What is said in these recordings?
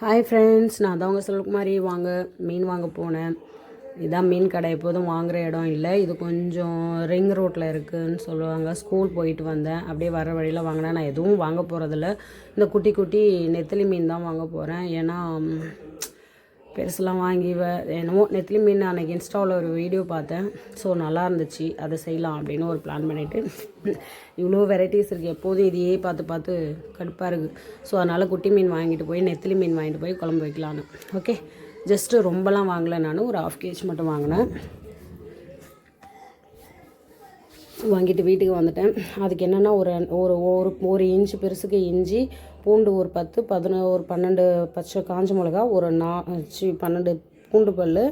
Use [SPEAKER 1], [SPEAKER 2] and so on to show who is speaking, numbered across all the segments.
[SPEAKER 1] Hi friends நான் தான் உங்கள் செல்வகுமாரி. வாங்க மீன் வாங்க போனேன். இதான் மீன் கடை. எப்போதும் வாங்குகிற இடம் இல்லை. இது கொஞ்சம் ரிங் ரோட்டில் இருக்குதுன்னு சொல்லுவாங்க. ஸ்கூல் போயிட்டு வந்தேன். அப்படியே வர வழியில் வாங்கினேன். நான் எதுவும் வாங்க போகிறதில்ல இந்த குட்டி குட்டி நெத்திலி மீன் தான் வாங்க போகிறேன் ஏன்னா பெருசெல்லாம் பெருசுலாம் வாங்கி வ என்னமோ நெத்திலி மீன் அன்றைக்கி இன்ஸ்டாவில் ஒரு வீடியோ பார்த்தேன். ஸோ நல்லா இருந்துச்சு. அதை செய்யலாம் அப்படின்னு ஒரு பிளான் பண்ணிவிட்டு இவ்வளோ வெரைட்டிஸ் இருக்குது எப்போதும் இதையே பார்த்து பார்த்து கடுப்பாக இருக்குது ஸோ அதனால் குட்டி மீன் வாங்கிட்டு போய் நெத்திலி மீன் வாங்கிட்டு போய் குழம்பு வைக்கலான்னு ஓகே ஜஸ்ட்டு ரொம்பலாம் வாங்கலை நான். ஒரு ஆஃப் கேஜ் மட்டும் வாங்கினேன். வாங்கிட்டு வீட்டுக்கு வந்துட்டேன். அதுக்கு என்னென்னா ஒரு ஒரு ஒரு ஒரு இன்ச்சு பெருசுக்கு இஞ்சி பூண்டு ஒரு பத்து பதினோ ஒரு பன்னெண்டு பச்சை காஞ்ச மிளகா ஒரு நா சி பன்னெண்டு பூண்டு பல்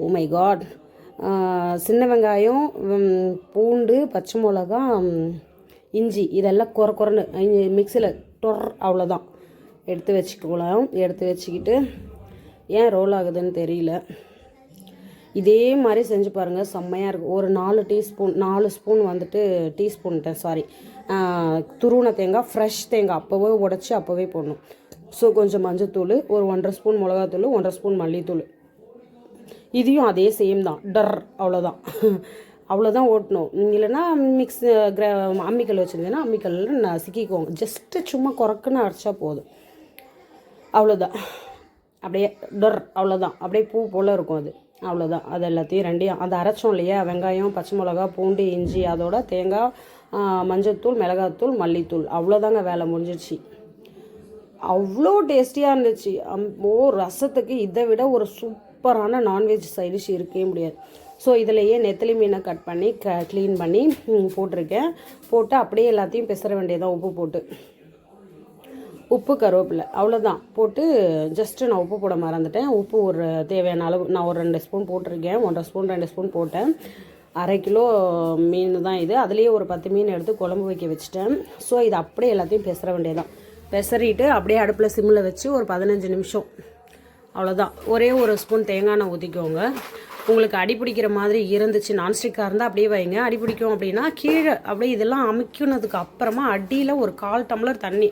[SPEAKER 1] ஓ மை காட் சின்ன வெங்காயம் பூண்டு பச்சை மிளகா இஞ்சி இதெல்லாம் குறை குறைன்னு மிக்சியில் டொர் அவ்வளோதான் எடுத்து வச்சுக்கலாம். எடுத்து வச்சுக்கிட்டு ஏன் ரோல் ஆகுதுன்னு தெரியல. இதே மாதிரி செஞ்சு பாருங்கள் செம்மையாக இருக்கும் ஒரு நாலு டீஸ்பூன் நாலு ஸ்பூன் வந்துட்டு டீஸ்பூன்ட்டேன் சாரி துருவன தேங்காய் ஃப்ரெஷ் தேங்காய். அப்போவே உடச்சி அப்போவே போடணும். ஸோ கொஞ்சம் மஞ்சத்தூள் ஒரு ஒன்றரை ஸ்பூன் மிளகாத்தூள் ஒன்றரை ஸ்பூன் மல்லித்தூள். இதையும் அதே சேம் தான். டர் அவ்வளோதான் அவ்வளோதான் ஓட்டணும். இல்லைன்னா மிக்ஸ் கிர அம்மிக்கல் வச்சுருந்தேன்னா அம்மிக்கல்லில் நசுக்கிக்கோங்க ஜஸ்ட்டு சும்மா குறக்குன்னு அரைச்சா போதும். அவ்வளோதான் அப்படியே டொர் அவ்வளோதான் அப்படியே பூ போல் இருக்கும் அது. அவ்வளோதான் அது எல்லாத்தையும் ரெண்டையும் அதை அரைச்சோம் இல்லையா? வெங்காயம் பச்சை மிளகா பூண்டு இஞ்சி அதோட தேங்காய் மஞ்சத்தூள் மிளகாத்தூள் மல்லித்தூள். அவ்வளோதாங்க வேலை முடிஞ்சிடுச்சு அவ்வளோ டேஸ்டியாக இருந்துச்சு. ஓ ரசத்துக்கு இதை விட ஒரு சூப்பரான நான்வெஜ் சைடிஷ் இருக்கவே முடியாது. ஸோ இதிலையே நெத்திலி மீனை கட் பண்ணி க க்ளீன் பண்ணி போட்டிருக்கேன். போட்டு அப்படியே எல்லாத்தையும் பிசற வேண்டியதான் உப்பு போட்டு. உப்பு கருவேப்பிலை அவ்வளோதான் போட்டு ஜஸ்ட்டு நான் உப்பு போட மறந்துட்டேன். உப்பு ஒரு தேவையான அளவு நான் ஒரு ரெண்டு ஸ்பூன் போட்டிருக்கேன். ஒன்றரை ஸ்பூன் ரெண்டு ஸ்பூன் போட்டேன். அரை கிலோ மீன் தான் இது. அதுலேயே ஒரு பத்து மீன் எடுத்து குழம்பு வைக்க வச்சுட்டேன். ஸோ இது அப்படியே எல்லாத்தையும் பெசற வேண்டியதான் பெசறிட்டு அப்படியே அடுப்பில் சிம்மில் வச்சு ஒரு பதினஞ்சு நிமிஷம். அவ்வளோதான் ஒரே ஒரு ஸ்பூன் தேங்காய் எண்ணெய் ஊற்றிக்கோங்க உங்களுக்கு அடி பிடிக்கிற மாதிரி இருந்துச்சு. நான்ஸ்டிக்காக இருந்தால் அப்படியே வைங்க. அடி பிடிக்கும் அப்படின்னா கீழே அப்படியே இதெல்லாம் அமைக்கினதுக்கு அப்புறமா அடியில் ஒரு கால் டம்ளர் தண்ணி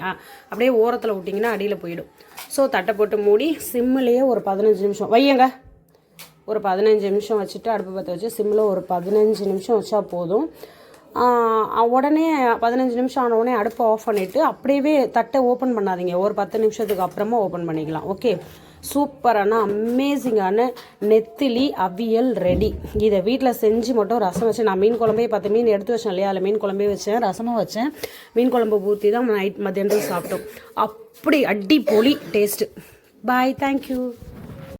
[SPEAKER 1] அப்படியே ஓரத்தில் விட்டிங்கன்னா அடியில் போயிடும். ஸோ தட்டை போட்டு மூடி சிம்மிலேயே ஒரு பதினஞ்சு நிமிஷம் வையங்க. ஒரு பதினஞ்சு நிமிஷம் வச்சுட்டு அடுப்பு பற்ற வச்சு சிம்மில் ஒரு பதினஞ்சு நிமிஷம் வச்சா போதும். உடனே பதினஞ்சு நிமிஷம் ஆன உடனே அடுப்பை ஆஃப் பண்ணிவிட்டு அப்படியே தட்டை ஓப்பன் பண்ணாதீங்க. ஒரு பத்து நிமிஷத்துக்கு அப்புறமா ஓப்பன் பண்ணிக்கலாம். ஓகே சூப்பரான அமேசிங்கான நெத்திலி அவியல் ரெடி இதை வீட்டில் செஞ்சு மட்டும் ரசம் வச்சு நான் மீன் குழம்பே பத்து மீன் எடுத்து வச்சேன் இல்லையா? அதில் மீன் குழம்பே வச்சேன் ரசமும் வச்சேன். மீன் குழம்பு ஊற்றி தான் நைட் மத்தியானத்துக்கு சாப்பிட்டோம். அப்படி அடி பொலி டேஸ்ட்டு பாய் தேங்க்யூ